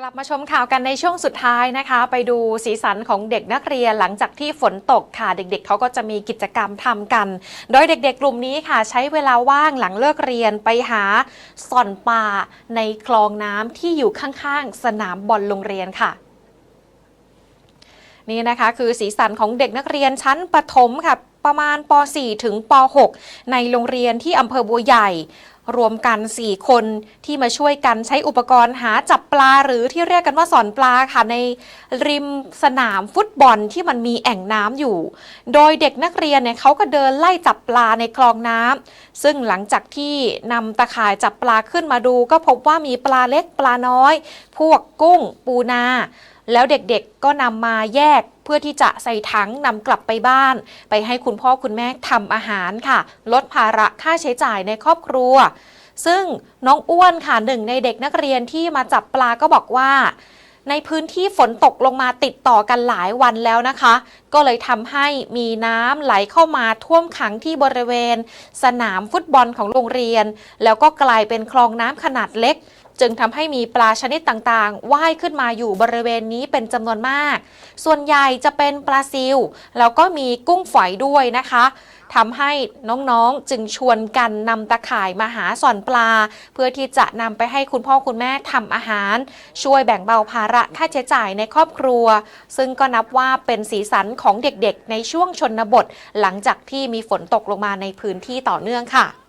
กลับมาชมข่าวกันในช่วงสุดท้ายนะคะ ไปดูสีสันของเด็กนักเรียนหลังจากที่ฝนตกค่ะ เด็กๆเขาก็จะมีกิจกรรมทำกัน โดยเด็กๆ กลุ่มนี้ค่ะ ใช้เวลาว่างหลังเลิกเรียนไปหาส่อนปลาในคลองน้ำที่อยู่ข้างๆ สนามบอลโรงเรียนค่ะนี่นะคะคือสีสันของเด็กนักเรียนชั้นประถมค่ะ ประมาณป .4 ถึงป .6 ในโรงเรียนที่อำเภอบัวใหญ่ รวมกัน 4 คนที่มาช่วยกันใช้อุปกรณ์หาจับปลาหรือที่เรียกกันว่าสอนปลาค่ะในริมสนามฟุตบอลที่มันมีแอ่งน้ำอยู่ โดยเด็กนักเรียนเนี่ยเขาก็เดินไล่จับปลาในคลองน้ำซึ่งหลังจากที่นำตะข่ายจับปลาขึ้นมาดู ก็พบว่ามีปลาเล็กปลาน้อย พวกกุ้ง ปูนา แล้วเด็กๆก็นำมาแยก เพื่อที่จะใส่ถังนำกลับไปบ้าน ไปให้คุณพ่อคุณแม่ทำอาหารค่ะ ลดภาระค่าใช้จ่ายในครอบครัว ซึ่งน้องอ้วนค่ะหนึ่งในเด็กนักเรียนที่มาจับปลาก็บอกว่าในพื้นที่ฝนตกลงมาติดต่อกันหลายวันแล้วนะคะ ก็เลยทำให้มีน้ำไหลเข้ามาท่วมขังที่บริเวณ สนามฟุตบอลของโรงเรียน แล้วก็กลายเป็นคลองน้ำขนาดเล็ก จึงทำให้มีปลาชนิดต่างๆว่ายขึ้นมาอยู่บริเวณนี้เป็นจำนวนมาก ส่วนใหญ่จะเป็นปลาซิลแล้วก็มีกุ้งฝอยด้วยนะคะทำให้น้องๆจึงชวนกันนำตะข่ายมาหาส่อนปลา เพื่อที่จะนำไปให้คุณพ่อคุณแม่ทำอาหาร ช่วยแบ่งเบาภาระค่าใช้จ่ายในครอบครัว ซึ่งก็นับว่าเป็นสีสันของเด็กๆ ในช่วงชนบท หลังจากที่มีฝนตกลงมาในพื้นที่ต่อเนื่องค่ะ